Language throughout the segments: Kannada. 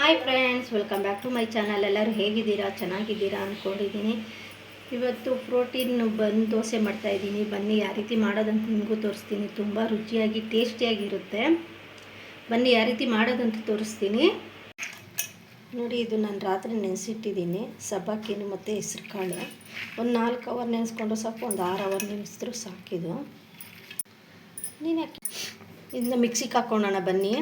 Hi friends welcome back to my channel ಎಲ್ಲರೂ ಹೇಗಿದ್ದೀರಾ? ಚೆನ್ನಾಗಿದ್ದೀರಾ ಅಂದ್ಕೊಂಡಿದ್ದೀನಿ ಇವತ್ತು ಪ್ರೋಟೀನ್ ಬಂದು ದೋಸೆ ಮಾಡ್ತಾಯಿದ್ದೀನಿ ಬನ್ನಿ ಯಾವ ರೀತಿ ಮಾಡೋದಂತ ನಿಮಗೂ ತೋರಿಸ್ತೀನಿ. ತುಂಬ ರುಚಿಯಾಗಿ, ಟೇಸ್ಟಿಯಾಗಿರುತ್ತೆ. ಬನ್ನಿ ಯಾವ ರೀತಿ ಮಾಡೋದಂತ ತೋರಿಸ್ತೀನಿ. ನೋಡಿ, ಇದು ನಾನು ರಾತ್ರಿ ನೆನೆಸಿಟ್ಟಿದ್ದೀನಿ. ಸಬ್ಬಕ್ಕಿನು ಮತ್ತು ಹೆಸ್ರು ಕಾಳು. ಒಂದು ನಾಲ್ಕು ಅವರ್ ನೆನೆಸ್ಕೊಂಡು ಸಾಕು, ಒಂದು ಆರು ಅವರ್ ನೆನೆಸಿದ್ರು ಸಾಕಿದು. ನೀನು ಯಾಕೆ ಇದನ್ನ ಮಿಕ್ಸಿಗೆ ಹಾಕ್ಕೊಳ್ಳೋಣ ಬನ್ನಿ.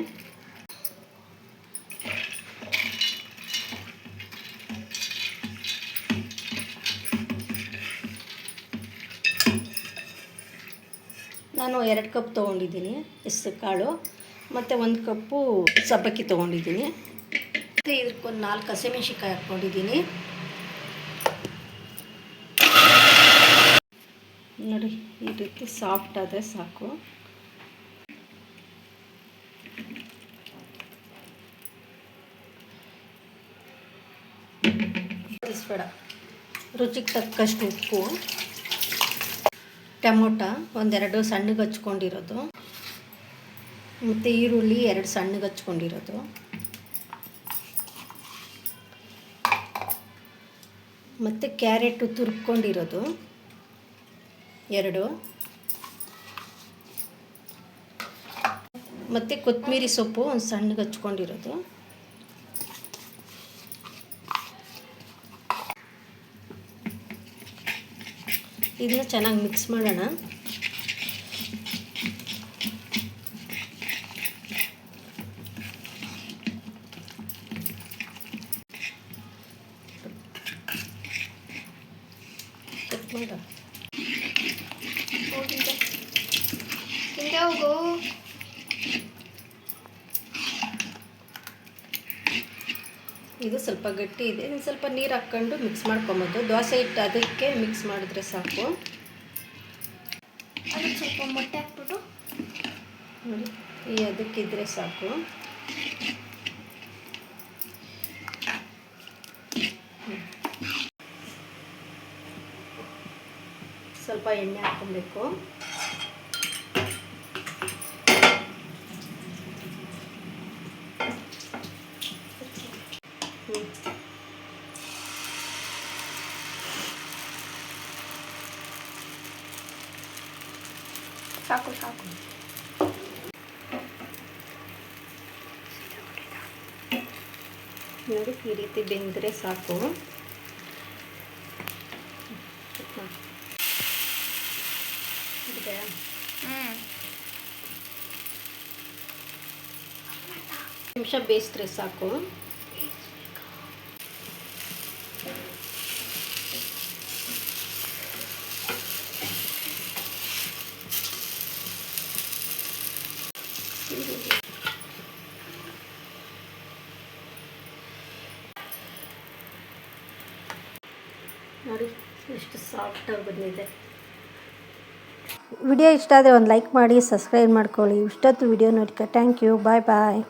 ನಾನು ಎರಡು ಕಪ್ ತೊಗೊಂಡಿದ್ದೀನಿ ಹೆಸ್ರು ಕಾಳು. ಮತ್ತು ಒಂದು ಕಪ್ಪು ಸಬ್ಬಕ್ಕಿ ತೊಗೊಂಡಿದ್ದೀನಿ. ಮತ್ತು ಇದಕ್ಕೊಂದು ನಾಲ್ಕು ಹಸಿಮೆಣ್ಸಿಕಾಯಿ ಹಾಕ್ಕೊಂಡಿದ್ದೀನಿ. ನೋಡಿ, ಈ ರೀತಿ ಸಾಫ್ಟ್ ಆದರೆ ಸಾಕು. ಬೇಡ, ರುಚಿಗೆ ತಕ್ಕಷ್ಟು ಉಪ್ಪು. ಟೊಮೊಟೊ ಒಂದೆರಡು ಸಣ್ಣಗೆ ಹಚ್ಕೊಂಡಿರೋದು. ಮತ್ತು ಈರುಳ್ಳಿ ಎರಡು ಸಣ್ಣಗೆ ಹಚ್ಕೊಂಡಿರೋದು. ಮತ್ತು ಕ್ಯಾರೆಟು ತುರ್ಕೊಂಡಿರೋದು. ಎರಡು. ಮತ್ತು ಕೊತ್ತಂಬರಿ ಸೊಪ್ಪು ಒಂದು ಸಣ್ಣಗೆ ಹಚ್ಕೊಂಡಿರೋದು. ಇದನ್ನ ಚೆನ್ನಾಗಿ ಮಿಕ್ಸ್ ಮಾಡೋಣ. ಹಿಂಗೆ. ಇದು ಸ್ವಲ್ಪ ಗಟ್ಟಿ ಇದೆ. ಇನ್ನು ಸ್ವಲ್ಪ ನೀರು ಹಾಕ್ಕೊಂಡು ಮಿಕ್ಸ್ ಮಾಡ್ಕೊಬೋದು ದೋಸೆ ಹಿಟ್ಟು ಅದಕ್ಕೆ ಮಿಕ್ಸ್ ಮಾಡಿದ್ರೆ ಸಾಕು. ಅದಕ್ಕೆ ಸ್ವಲ್ಪ ಮೊಟ್ಟೆ ಹಾಕ್ಬಿಟ್ಟು ನೋಡಿ ಈ ಅದಕ್ಕಿದ್ರೆ ಸಾಕು. ಸ್ವಲ್ಪ ಎಣ್ಣೆ ಹಾಕ್ಕೊಬೇಕು. ಸಾಕು ಸಾಕು ನೋಡಿ ಈ ರೀತಿ ಬೆಂದರೆ ಸಾಕು. ನಿಮಿಷ ಬೇಯಿಸಿದ್ರೆ ಸಾಕು. ನೋಡಿ, ಎಷ್ಟು ಸಾಫ್ಟಾಗಿ ಬಂದಿದೆ. ವಿಡಿಯೋ ಇಷ್ಟ ಆದರೆ ಒಂದು ಲೈಕ್ ಮಾಡಿ ಸಬ್ಸ್ಕ್ರೈಬ್ ಮಾಡ್ಕೊಳ್ಳಿ. ಇಷ್ಟೊತ್ತು ವಿಡಿಯೋ ನೋಡ್ಕೊ ಥ್ಯಾಂಕ್ ಯು ಬಾಯ್ ಬಾಯ್